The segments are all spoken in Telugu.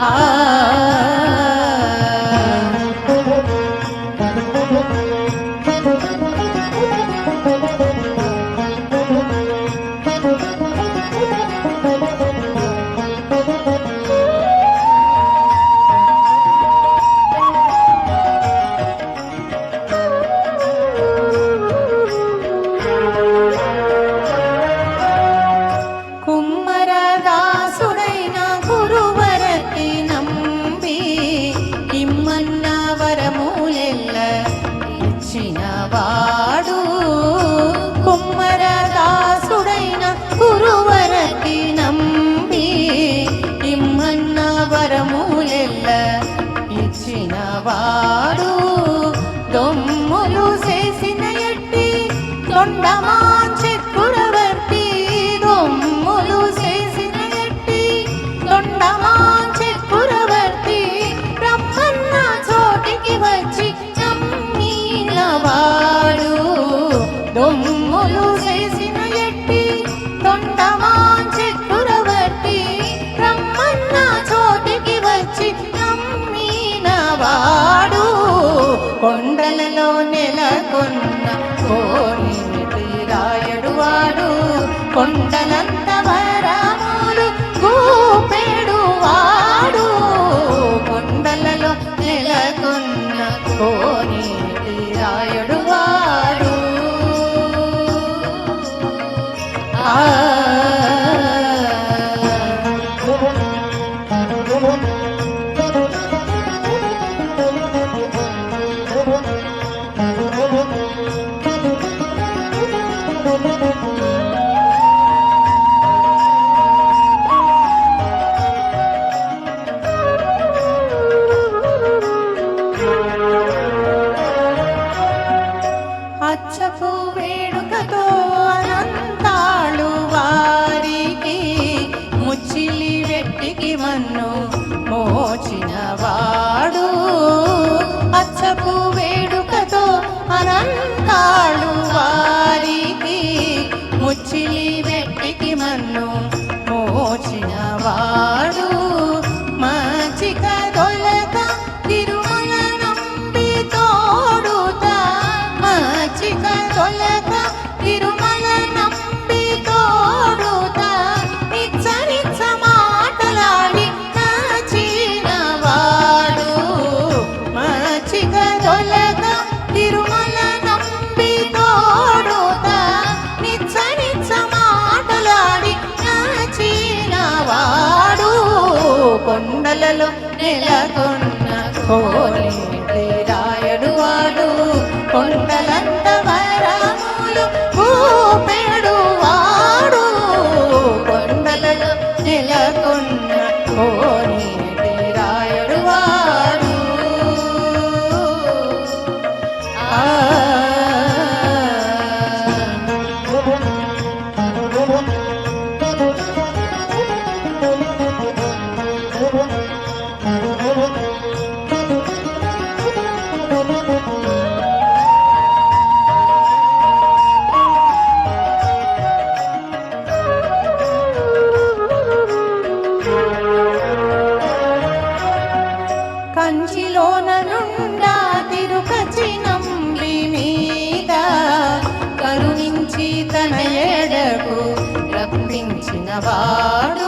Ah. தொண்டமா? కొండలంత వరములు గూపెడు వాడు కొండలలో నెలకొన్న కోనేటి రాయడు పచ్చపు వేడుకతో అనంతాళు వారికి ముచ్చిలి వెట్టికి మన్ను మోచిన మంచిక తిరుమల నంబి తోడుతా నిచ్చ మాటలాడి నాచిన వాడు. మంచిక దొలక తిరుమల నంబి తోడుతా నిచ్చ మాటలాడి నాచిన వాడు. కొండలలో నెలకొన్న కోరి రాయడు వాడు. కొండలంత కంచిలోన నుండా తిరుపతి నంబి మీద కరుణించి తన ఎడకు రప్పించిన వాడు.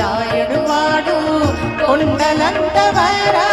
రాయుడు వాడు. కొండలంత వైరా